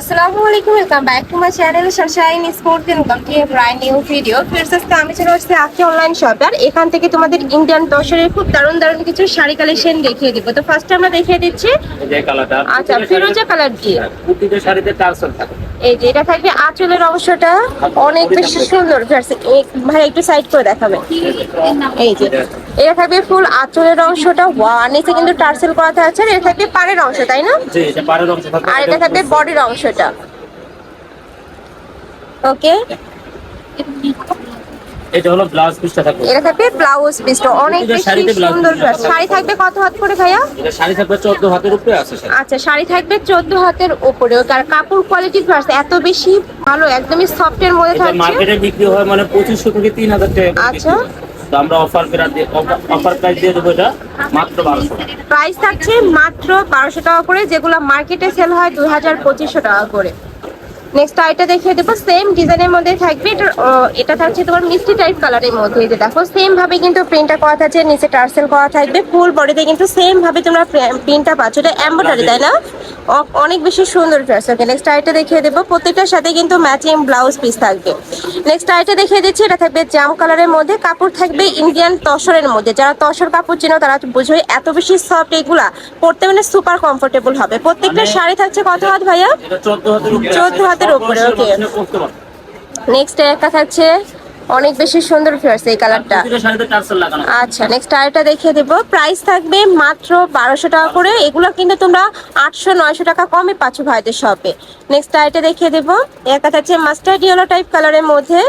আসসালামু আলাইকুম welcome back to my channel Sunshine Sport and welcome to a bright new video first আজকে আমি চলে আসছি আজকে অনলাইন শপে আর এখান থেকে তোমাদের ইন্ডিয়ান দশরের খুব দারুণ দারুণ কিছু শাড়ি কালেকশন দেখিয়ে দিব। তো ফার্স্ট আমরা দেখিয়ে দিচ্ছি আচ্ছা ফিরোজা কালার দিয়ে কুর্তিতে শাড়িতে টার্সেল থাকে। এই যে এটা থাকবে আঁচলের অংশটা। অনেক বেশি সুন্দর ভাই একটু সাইড করে দেখাবে। এই যে এটা থাকবে ফুল আঁচলের অংশটা। ওয়া নিচে কিন্তু টার্সেল করাতে আছে আর এটা থাকবে পাড়ের অংশ তাই না? আর এটা থাকবে বডির অংশটা। ওকে? এটা হলো ব্লাউজ পিসটা থাকবে। এটা থাকবে ব্লাউজ পিসটা। অনেক বেশি সুন্দর শাড়ি থাকবে কত হাত করে ভাইয়া? এটা শাড়ি থাকবে 14 হাতের উপরে আছে আচ্ছা শাড়ি থাকবে চোদ্দ হাতের উপরে। আর কাপড় কোয়ালিটি ফার্স্ট এত বেশি ভালো একদমই সফট এর মধ্যে থাকছে। মার্কেটে বিক্রি হয় মানে 2500 থেকে 3000 টাকা আচ্ছা। তো আমরা অফার দিয়ে অফার প্রাইস দিয়ে দেবো এটা মাত্র 1200 প্রাইস থাকছে মাত্র বারোশো টাকা করে যেগুলো মার্কেটে সেল হয় দুই হাজার পঁচিশশো টাকা করে। নেক্সট আইটা দেখিয়ে দেবো। সেম ডিজাইনের মধ্যে থাকবে। এটা এটা থাকছে তোমার মিষ্টি টাইপ কালারের মধ্যে। এই যে দেখো সেম ভাবে কিন্তু প্রিন্টটা করা থাকছে নিচে টার্সেল করা থাকবে ফুল বডিতে কিন্তু সেম ভাবে তোমরা প্রিন্টটা পাচ্ছ। এটা এম্বয়ডারি তাই না? অনেক বেশি সুন্দর ড্রেস ওকে নেক্সট আইটা দেখিয়ে দেবো। প্রত্যেকটার সাথে কিন্তু ম্যাচিং ব্লাউজ পিস থাকবে। নেক্সট আইটা দেখিয়ে দিচ্ছি এটা থাকবে জাম কালারের মধ্যে কাপড় থাকবে ইন্ডিয়ান তসরের মধ্যে। যারা তসর কাপড় চেনো তারা বুঝোই এত বেশি সফট এগুলা পরতে মানে সুপার কমফোর্টেবল হবে। প্রত্যেকটা মানে- শাড়ি থাকছে কত হাত ভাইয়া? 14 হাতের উপরে 14 হাতের উপরে, okay. করতে পারো। নেক্সট একটা থাকছে অনেক বেশি সুন্দর ফিয়ার্স এই কালারটা আচ্ছা নেক্সট আরেকটা দেখিয়ে দেবো। প্রাইস থাকবে মাত্র বারোশো টাকা করে। এগুলো কিন্তু তোমরা আটশো নয়শো টাকা কমে পাচ্ছ ভাইদের শপে নেক্সট আরেকটা দেখিয়ে দেবো। একটা থাকছে মাস্টার্ড ইয়েলো টাইপ কালারের মধ্যে।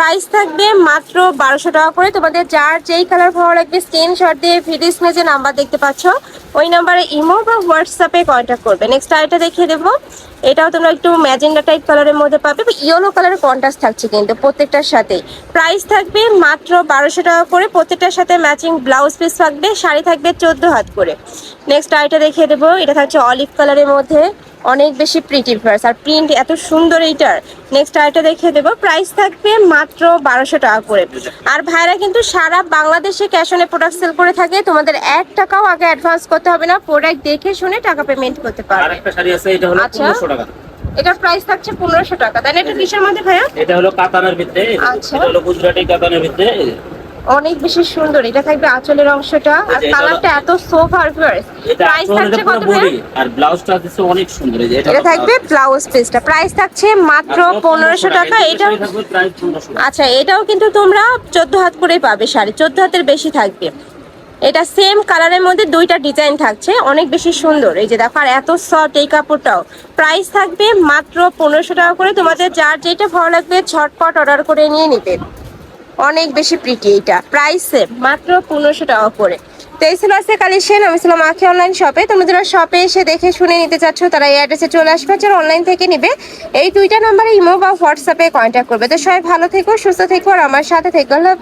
প্রাইস থাকবে মাত্র বারোশো টাকা করে। তোমাদের যার যেই কালার ভালো লাগবে স্ক্রিনশট দিয়ে ভিডিও স্ক্রিনে যে নাম্বার দেখতে পাচ্ছ, ওই নাম্বারে ইমো বা হোয়াটসঅ্যাপে কন্ট্যাক্ট করবে। নেক্সট আরেকটা দেখিয়ে দেবো। এটাও তোমরা একটু ম্যাজেন্ডা টাইপ কালারের মধ্যে পাবে ইয়েলো কালারের কন্ট্রাস্ট থাকছে কিন্তু প্রত্যেকটার সাথে। প্রাইস থাকবে মাত্র বারোশো টাকা করে, প্রত্যেকটার সাথে ম্যাচিং ব্লাউজ পিস থাকবে, শাড়ি থাকবে চোদ্দ হাত করে। নেক্সট আইটা দেখিয়ে দেবো, এটা থাকছে অলিভ কালারের মধ্যে। অনেক বেশি প্রিটি ফার্স আর প্রিন্ট এত সুন্দর এইটার। নেক্সট আইটা দেখিয়ে দেবো। প্রাইস থাকবে মাত্র বারোশো টাকা করে। আর ভাইরা কিন্তু সারা বাংলাদেশে ক্যাশ অনে প্রোডাক্ট সেল করে থাকে। তোমাদের এক টাকাও আগে অ্যাডভান্স করতে হবে না। প্রোডাক্ট দেখে শুনে টাকা পেমেন্ট করতে পারবে। আচ্ছা। এটার প্রাইস থাকছে পনেরোশো টাকা। তাই না এটা কিসের মধ্যে ভাইয়া? এটা হলো কাতানের ভিতরে আচ্ছা। এটা হলো গুজরাটি কাতানের ভিতরে অনেক বেশি সুন্দর। এটা থাকবে আঁচলের অংশটা। আর কালারটা এত সোফার এটা প্রাইস থাকছে কত? আর ব্লাউজটা দিচ্ছে অনেক সুন্দর। এই যে এটা থাকবে। ব্লাউজ। পিসটা প্রাইস থাকছে মাত্র আর পনেরোশো টাকা এই এটা 1500। আচ্ছা এটাও কিন্তু তোমরা চোদ্দ হাত করে পাবে শাড়ি। চোদ্দ হাতের বেশি থাকবে। এটা সেম কালারের মধ্যে দুইটা ডিজাইন থাকছে। অনেক বেশি সুন্দর। এই যে দেখো আর এত সফট এই কাপড়টাও। প্রাইস থাকবে মাত্র পনেরোশো টাকা করে। তোমাদের যার যেটা ভালো লাগবে ছটপট অর্ডার করে নিয়ে নিবে। অনেক বেশি প্রিটি এটা প্রাইস সেম মাত্র পনেরোশো টাকা করে। তো এই ছিল আজকে কালেকশন আমি ছিলাম আখি অনলাইন শপে তোমরা যারা শপে এসে দেখে শুনে নিতে চাচ্ছ, তারা এই অ্যাড্রেসে চলে আসবে, যারা অনলাইন থেকে নিবে। এই দুইটা নাম্বারে ইমো বা হোয়াটসঅ্যাপে কন্ট্যাক্ট করবে। তো সবাই ভালো থেকো, সুস্থ থেকো, আর আমার সাথে থেকো। হ্যালো